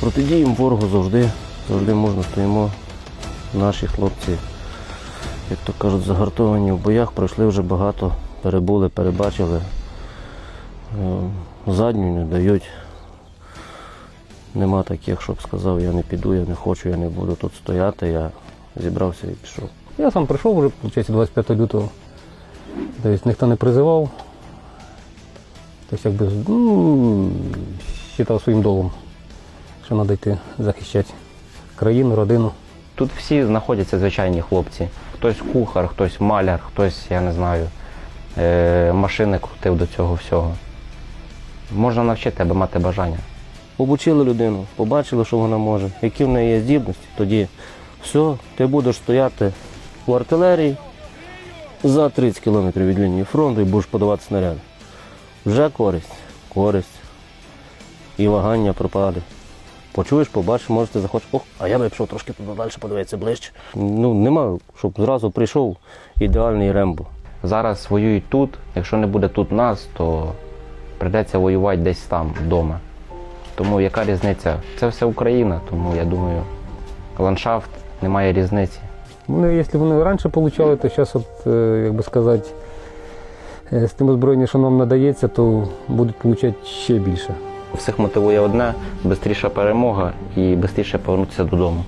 протидіємо ворогу завжди, завжди можна стоїмо. Наші хлопці, як то кажуть, загартовані в боях, пройшли вже багато, перебули, перебачили. Е, Задню не дають. Нема таких, щоб сказав, я не піду, я не хочу, я не буду тут стояти. Я зібрався і пішов. Я сам прийшов вже, виходить, 25 лютого. Тобто ніхто не призивав. Тобто, якби, ну, вважав своїм долгом, що треба йти захищати країну, родину. Тут всі знаходяться звичайні хлопці. Хтось кухар, хтось маляр, хтось, я не знаю, е, машини крутив до цього всього. Можна навчити, аби мати бажання. Обучили людину, побачили, що вона може, які в неї є здібності, тоді все, ти будеш стояти в артилерії за 30 кілометрів від лінії фронту і будеш подавати снаряди. Вже користь, користь. І вагання пропаде. Почуєш, побачиш, може ти захочеш, ох, а я би пішов трошки туди далі, подивитися ближче. Ну, нема, щоб зразу прийшов ідеальний рембо. Зараз воюють тут. Якщо не буде тут нас, то прийдеться воювати десь там, вдома. Тому яка різниця? Це все Україна, тому я думаю, ландшафт немає різниці. Вони, якщо вони раніше отримали, то зараз, от, е, як би сказати, е, з тим озброєнням, що нам надається, то будуть отримати ще більше. Всіх мотивує одне швидша перемога і швидше повернутися додому.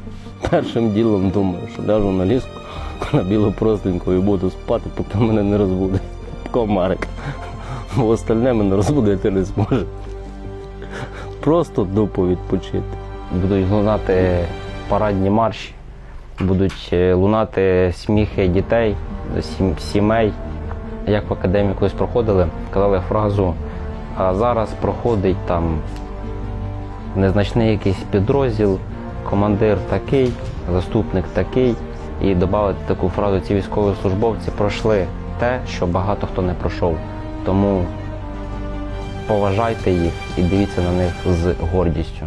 Першим ділом думаю, що ляжу на ліску на білу простеньку і буду спати, поки мене не розбуде. Комарик. Бо остальне мене розбудити не зможе. Просто дупу відпочити. Будуть лунати парадні марші, будуть е, лунати сміхи дітей, сім- сімей. Як в академії колись проходили, казали фразу, а зараз проходить там незначний якийсь підрозділ, командир такий, заступник такий. І додати таку фразу, ці військовослужбовці пройшли те, що багато хто не пройшов. Тому поважайте їх і дивіться на них з гордістю.